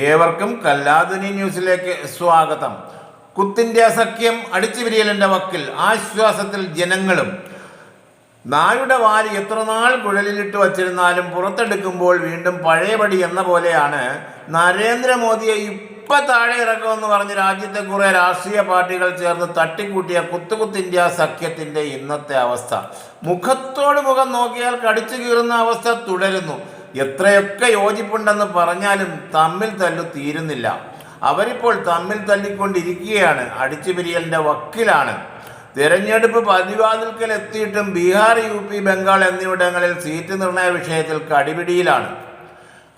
ഏവർക്കും കല്ലാതിനി ന്യൂസിലേക്ക് സ്വാഗതം. കുത്തിന്റെ സഖ്യം അടിച്ചുപിരിയലിന്റെ വക്കിൽ ആശ്വാസത്തിൽ ജനങ്ങളും. നായുടെ വാരി എത്രനാൾ കുഴലിലിട്ട് വച്ചിരുന്നാലും പുറത്തെടുക്കുമ്പോൾ വീണ്ടും പഴയപടി എന്ന പോലെയാണ്. നരേന്ദ്രമോദിയെ ഇപ്പൊ താഴെ ഇറക്കുമെന്ന് പറഞ്ഞ് രാജ്യത്തെ കുറെ രാഷ്ട്രീയ പാർട്ടികൾ ചേർന്ന് തട്ടിക്കൂട്ടിയ കുത്തുകുത്ത് ഇന്ത്യ സഖ്യത്തിന്റെ ഇന്നത്തെ അവസ്ഥ. മുഖത്തോട് മുഖം നോക്കിയാൽ കടിച്ചു കീറുന്ന അവസ്ഥ തുടരുന്നു. എത്രയൊക്കെ യോജിപ്പുണ്ടെന്ന് പറഞ്ഞാലും തമ്മിൽ തല്ലു തീരുന്നില്ല. അവരിപ്പോൾ തമ്മിൽ തല്ലിക്കൊണ്ടിരിക്കുകയാണ്. അടിച്ചുപിരിയലിന്റെ വക്കിലാണ്. തിരഞ്ഞെടുപ്പ് പതിവാതിൽക്കൽ എത്തിയിട്ടും ബീഹാർ യു പി ബംഗാൾ എന്നിവിടങ്ങളിൽ സീറ്റ് നിർണയ വിഷയത്തിൽ കടിപിടിയിലാണ്.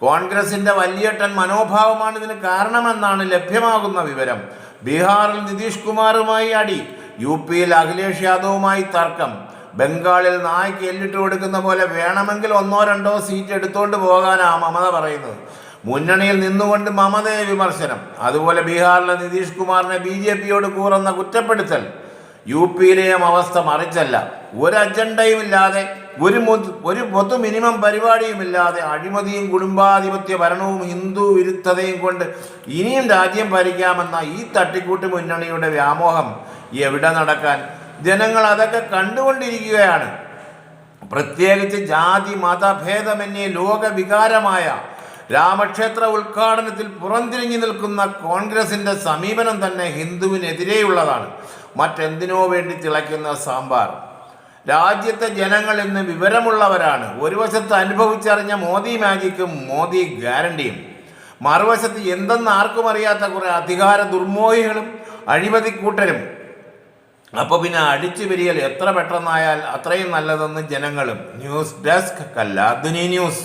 കോൺഗ്രസിന്റെ വലിയേട്ടൻ മനോഭാവമാണ് ഇതിന് കാരണമെന്നാണ് ലഭ്യമാകുന്ന വിവരം. ബീഹാറിൽ നിതീഷ് കുമാറുമായി അടി യു പിയിൽ അഖിലേഷ് യാദവുമായി തർക്കം. ബംഗാളിൽ നായ്ക്ക് എല്ലിട്ട് കൊടുക്കുന്ന പോലെ വേണമെങ്കിൽ ഒന്നോ രണ്ടോ സീറ്റ് എടുത്തുകൊണ്ട് പോകാനാ മമത പറയുന്നത്. മുന്നണിയിൽ നിന്നുകൊണ്ട് മമതയെ വിമർശനം. അതുപോലെ ബീഹാറിലെ നിതീഷ് കുമാറിനെ ബി ജെ പിയോട് കൂറുന്ന കുറ്റപ്പെടുത്തൽ. യു പിയിലെയും അവസ്ഥ മറിച്ചല്ല. ഒരു അജണ്ടയും ഇല്ലാതെ ഒരു ഒരു പൊതു മിനിമം പരിപാടിയും ഇല്ലാതെ അഴിമതിയും കുടുംബാധിപത്യ ഭരണവും ഹിന്ദു വിരുദ്ധതയും കൊണ്ട് ഇനിയും രാജ്യം ഭരിക്കാമെന്ന ഈ തട്ടിക്കൂട്ട് മുന്നണിയുടെ വ്യാമോഹം എവിടെ നടക്കാൻ ജനങ്ങൾ അതൊക്കെ കണ്ടുകൊണ്ടിരിക്കുകയാണ്. പ്രത്യേകിച്ച് ജാതി മതഭേദമന്യേ ലോകവികാരമായ രാമക്ഷേത്ര ഉദ്ഘാടനത്തിൽ പുറംതിരിഞ്ഞു നിൽക്കുന്ന കോൺഗ്രസിന്റെ സമീപനം തന്നെ ഹിന്ദുവിനെതിരെയുള്ളതാണ്. മറ്റെന്തിനോ വേണ്ടി തിളയ്ക്കുന്ന സാമ്പാർ. രാജ്യത്തെ ജനങ്ങൾ ഇന്ന് വിവരമുള്ളവരാണ്. ഒരു വശത്ത് അനുഭവിച്ചറിഞ്ഞ മോദി മാജിക്കും മോദി ഗ്യാരണ്ടിയും. മറുവശത്ത് എന്തെന്ന് ആർക്കും അറിയാത്ത കുറേ അധികാര ദുർമോഹികളും അഴിമതിക്കൂട്ടരും അപ്പോൾ പിന്നെ അടിച്ചു പിരിയൽ എത്ര പെട്ടെന്നായാൽ അത്രയും നല്ലതെന്ന് ജനങ്ങളും ന്യൂസ് ഡെസ്ക് കല്ലാദുനി ന്യൂസ്.